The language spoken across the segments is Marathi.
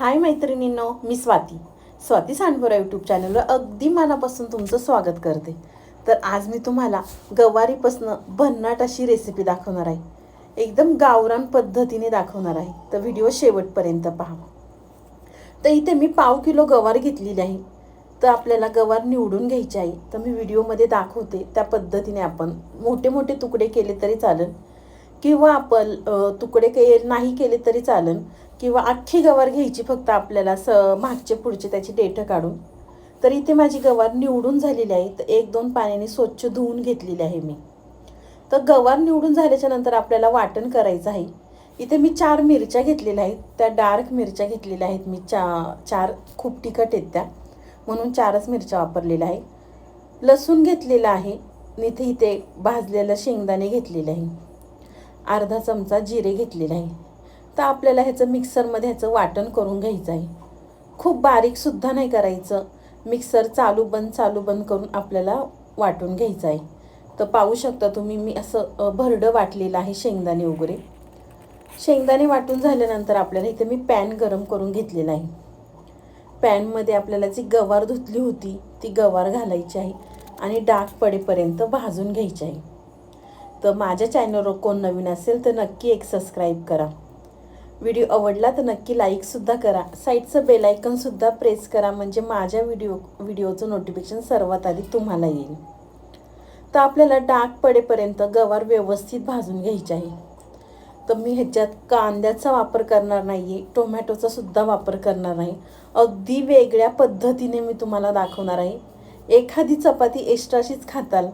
हाय मैत्रिणींनो मी स्वाती. स्वाती सांडपुरा यूट्यूब चॅनलवर अगदी मनापासून तुमचं स्वागत करते. तर आज मी तुम्हाला गवारीपासनं भन्नाट अशी रेसिपी दाखवणार आहे. एकदम गावरान पद्धतीने दाखवणार आहे. तर व्हिडिओ शेवटपर्यंत पहा. तर इथे मी पाव किलो गवार घेतलेली आहे. तर आपल्याला गवार निवडून घ्यायची आहे. तर मी व्हिडिओमध्ये दाखवते त्या पद्धतीने आपण. मोठे मोठे तुकडे केले तरी चालेल. किंवा आपण तुकडे के नाही केले तरी चालेल. किंवा अख्खी गवार घ्यायची फक्त आपल्याला स मागचे पुढचे त्याची डेटं काढून. तर इथे माझी गवार निवडून झालेली आहे. तर एक दोन पाण्याने स्वच्छ धुवून घेतलेली आहे मी. तर गवार निवडून झाल्याच्यानंतर आपल्याला वाटण करायचं आहे. इथे मी चार मिरच्या घेतलेल्या आहेत. त्या डार्क मिरच्या घेतलेल्या आहेत मी. चा चार खूप तिखट आहेत त्या. म्हणून चारच मिरच्या वापरलेल्या आहे. लसूण घेतलेला आहे. आणि इथे इथे भाजलेलं शेंगदाणे घेतलेले आहे. अर्धा चमचा जिरे घेतलेले आहे. तर आपल्याला ह्याचं मिक्सरमध्ये ह्याचं वाटण करून घ्यायचं आहे. खूप बारीकसुद्धा नाही करायचं. मिक्सर चालू बंद चालू बंद करून आपल्याला वाटून घ्यायचं आहे. तर पाहू शकता तुम्ही मी असं भरडं वाटलेलं आहे शेंगदाणे वगैरे. शेंगदाणे वाटून झाल्यानंतर आपल्याला इथे मी पॅन गरम करून घेतलेला आहे. पॅनमध्ये आपल्याला जी गवार धुतली होती ती गवार घालायची आहे आणि डाग पडेपर्यंत भाजून घ्यायची आहे. तर माझ्या चॅनलवर कोण नवीन असेल तर नक्की एक सबस्क्राईब करा. व्हिडिओ आवडला तर नक्की लाईकसुद्धा करा. साईडचं बेलायकनसुद्धा प्रेस करा म्हणजे माझ्या व्हिडिओ व्हिडिओचं नोटिफिकेशन सर्वात आधी तुम्हाला येईल. तर आपल्याला डाग पडेपर्यंत गवार व्यवस्थित भाजून घ्यायची आहे. तर मी ह्याच्यात कांद्याचा वापर करणार नाही आहे टोमॅटोचा सुद्धा वापर करणार नाही अगदी वेगळ्या पद्धतीने मी तुम्हाला दाखवणार आहे. एखादी चपाती एक्स्ट्राशीच खाताल.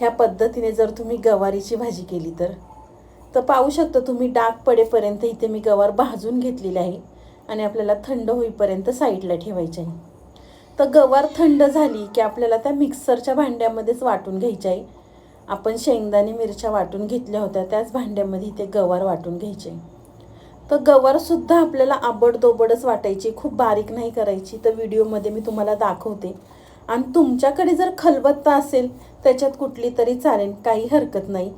ह्या पद्धतीने जर तुम्ही गवारीची भाजी केली तर. तर पाहू शकता तुम्ही डाग पडेपर्यंत इथे मी गवार भाजून घेतलेली आहे आणि आपल्याला थंड होईपर्यंत साईडला ठेवायची आहे. तर गवार थंड झाली की आपल्याला त्या मिक्सरच्या भांड्यामध्येच वाटून घ्यायची आहे. आपण शेंगदाणे मिरच्या वाटून घेतल्या होत्या त्याच भांड्यामध्ये इथे गवार वाटून घ्यायचे तर गवारसुद्धा आपल्याला आबडदोबडच वाटायची खूप बारीक नाही करायची. तर व्हिडिओमध्ये मी तुम्हाला दाखवते. आणि तुमच्याकडे जर खलबत्ता असेल त्याच्यात कुठली तरी चालेल काही हरकत नाही.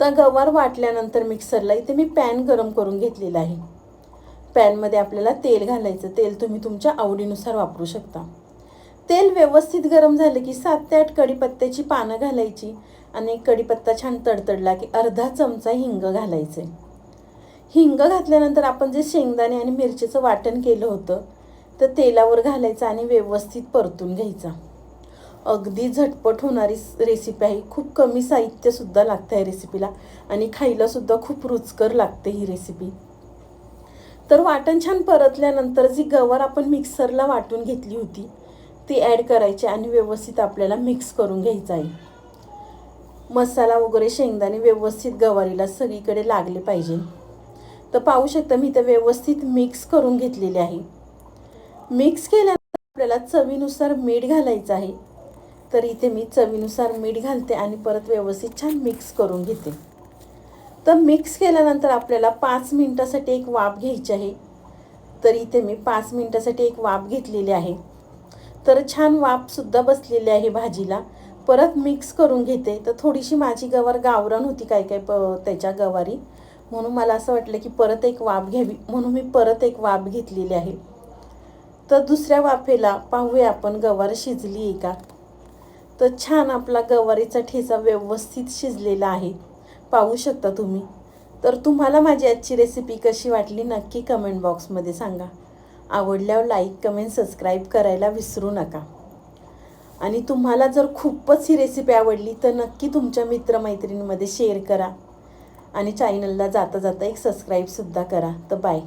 तर गवार वाटल्यानंतर मिक्सरला इथे मी पॅन गरम करून घेतलेला आहे. पॅनमध्ये आपल्याला तेल घालायचं. तेल तुम्ही तुमच्या आवडीनुसार वापरू शकता. तेल व्यवस्थित गरम झालं की सात ते आठ कढीपत्त्याची पानं घालायची आणि कढीपत्ता छान तडतडला की अर्धा चमचा हिंग घालायचे. हिंग घातल्यानंतर आपण जे शेंगदाणे आणि मिरचीचं वाटण केलं होतं तर तेलावर घालायचं आणि व्यवस्थित परतून घ्यायचा. अगदी झटपट होणारी रेसिपी आहे. खूप कमी साहित्यसुद्धा लागतं आहे रेसिपीला आणि खायलासुद्धा खूप रुचकर लागते ही रेसिपी तर वाटण छान परतल्यानंतर जी गवार आपण मिक्सरला वाटून घेतली होती ती ॲड करायची आणि व्यवस्थित आपल्याला मिक्स करून घ्यायचं आहे. मसाला वगैरे शेंगदाणे व्यवस्थित गवारीला सगळीकडे लागले पाहिजे. तर पाहू शकता मी ते व्यवस्थित मिक्स करून घेतलेले आहे. मिक्स केल्यानंतर आपल्याला चवीनुसार मीठ घालायचं आहे. तर इथे मी चवीनुसार मीठ घालते आणि परत व्यवस्थित छान मिक्स करून घेते. तर मिक्स केल्यानंतर आपल्याला पाच मिनटासाठी एक वाफ घ्यायची आहे. तर इथे मी पाच मिनटासाठी एक वाफ घेतलेली आहे. तर छान वाफसुद्धा बसलेली आहे भाजीला. परत मिक्स करून घेते. तर थोडीशी माझी गवार गावरान होती काय काय प त्याच्या गवारी. म्हणून मला असं वाटलं की परत एक वाफ घ्यावी. म्हणून मी परत एक वाफ घेतलेली आहे. तर दुसऱ्या वाफेला पाहूया आपण गवार शिजली आहे का? तर छान आपला गवारीचा ठेचा व्यवस्थित शिजलेला आहे. पाहू शकता तुम्ही. तर तुम्हाला माझी आजची रेसिपी कशी वाटली नक्की कमेंट बॉक्समध्ये सांगा. आवडल्यावर लाईक कमेंट सबस्क्राईब करायला विसरू नका. आणि तुम्हाला जर खूपच ही रेसिपी आवडली तर नक्की तुमच्या मित्रमैत्रिणीमध्ये शेअर करा. आणि चॅनलला जाता जाता एक सबस्क्राईबसुद्धा करा. तर बाय